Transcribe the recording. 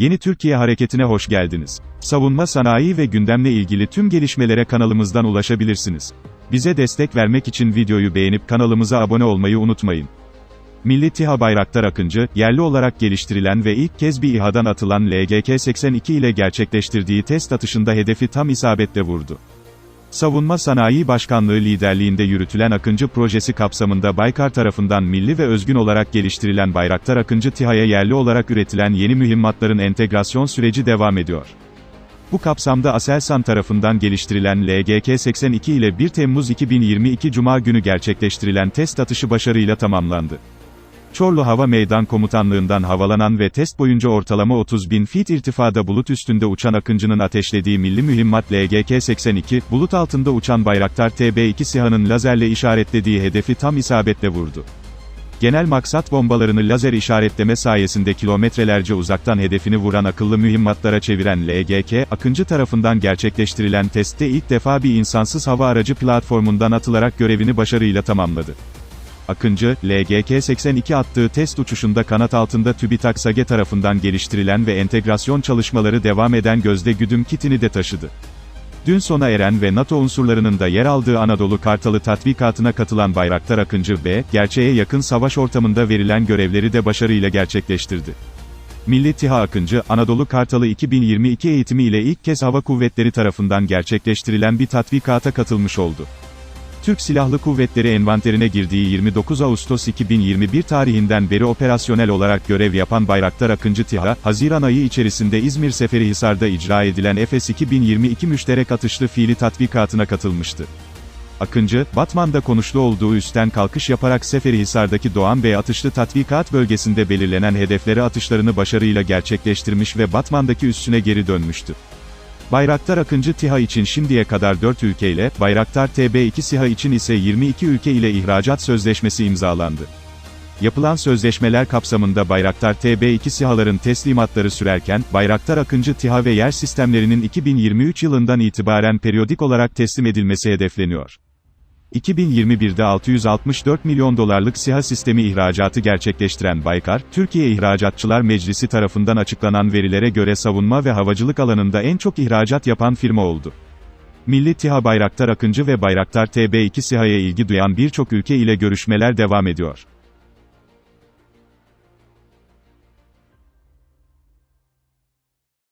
Yeni Türkiye Hareketi'ne hoş geldiniz. Savunma sanayi ve gündemle ilgili tüm gelişmelere kanalımızdan ulaşabilirsiniz. Bize destek vermek için videoyu beğenip kanalımıza abone olmayı unutmayın. Milli TİHA Bayraktar Akıncı, yerli olarak geliştirilen ve ilk kez bir İHA'dan atılan LGK-82 ile gerçekleştirdiği test atışında hedefi tam isabetle vurdu. Savunma Sanayi Başkanlığı liderliğinde yürütülen Akıncı projesi kapsamında Baykar tarafından milli ve özgün olarak geliştirilen Bayraktar Akıncı TİHA'ya yerli olarak üretilen yeni mühimmatların entegrasyon süreci devam ediyor. Bu kapsamda Aselsan tarafından geliştirilen LGK-82 ile 1 Temmuz 2022 Cuma günü gerçekleştirilen test atışı başarıyla tamamlandı. Çorlu Hava Meydan Komutanlığından havalanan ve test boyunca ortalama 30 bin fit irtifada bulut üstünde uçan Akıncı'nın ateşlediği milli mühimmat LGK-82, bulut altında uçan Bayraktar TB2 SİHA'nın lazerle işaretlediği hedefi tam isabetle vurdu. Genel maksat bombalarını lazer işaretleme sayesinde kilometrelerce uzaktan hedefini vuran akıllı mühimmatlara çeviren LGK, Akıncı tarafından gerçekleştirilen testte ilk defa bir insansız hava aracı platformundan atılarak görevini başarıyla tamamladı. Akıncı, LGK-82 attığı test uçuşunda kanat altında TÜBİTAK SAGE tarafından geliştirilen ve entegrasyon çalışmaları devam eden gözde güdüm kitini de taşıdı. Dün sona eren ve NATO unsurlarının da yer aldığı Anadolu Kartalı tatbikatına katılan Bayraktar Akıncı B, gerçeğe yakın savaş ortamında verilen görevleri de başarıyla gerçekleştirdi. Milli TİHA Akıncı, Anadolu Kartalı 2022 eğitimi ile ilk kez hava kuvvetleri tarafından gerçekleştirilen bir tatbikata katılmış oldu. Türk Silahlı Kuvvetleri envanterine girdiği 29 Ağustos 2021 tarihinden beri operasyonel olarak görev yapan Bayraktar Akıncı TİHA, Haziran ayı içerisinde İzmir Seferihisar'da icra edilen Efes 2022 müşterek atışlı fiili tatbikatına katılmıştı. Akıncı, Batman'da konuşlu olduğu üstten kalkış yaparak Seferihisar'daki Doğan Bey atışlı tatbikat bölgesinde belirlenen hedefleri atışlarını başarıyla gerçekleştirmiş ve Batman'daki üssüne geri dönmüştü. Bayraktar Akıncı TİHA için şimdiye kadar 4 ülkeyle, Bayraktar TB2 SİHA için ise 22 ülke ile ihracat sözleşmesi imzalandı. Yapılan sözleşmeler kapsamında Bayraktar TB2 SİHA'ların teslimatları sürerken, Bayraktar Akıncı TİHA ve yer sistemlerinin 2023 yılından itibaren periyodik olarak teslim edilmesi hedefleniyor. 2021'de 664 milyon dolarlık SİHA sistemi ihracatı gerçekleştiren Baykar, Türkiye İhracatçılar Meclisi tarafından açıklanan verilere göre savunma ve havacılık alanında en çok ihracat yapan firma oldu. Milli TİHA Bayraktar Akıncı ve Bayraktar TB2 SİHA'ya ilgi duyan birçok ülke ile görüşmeler devam ediyor.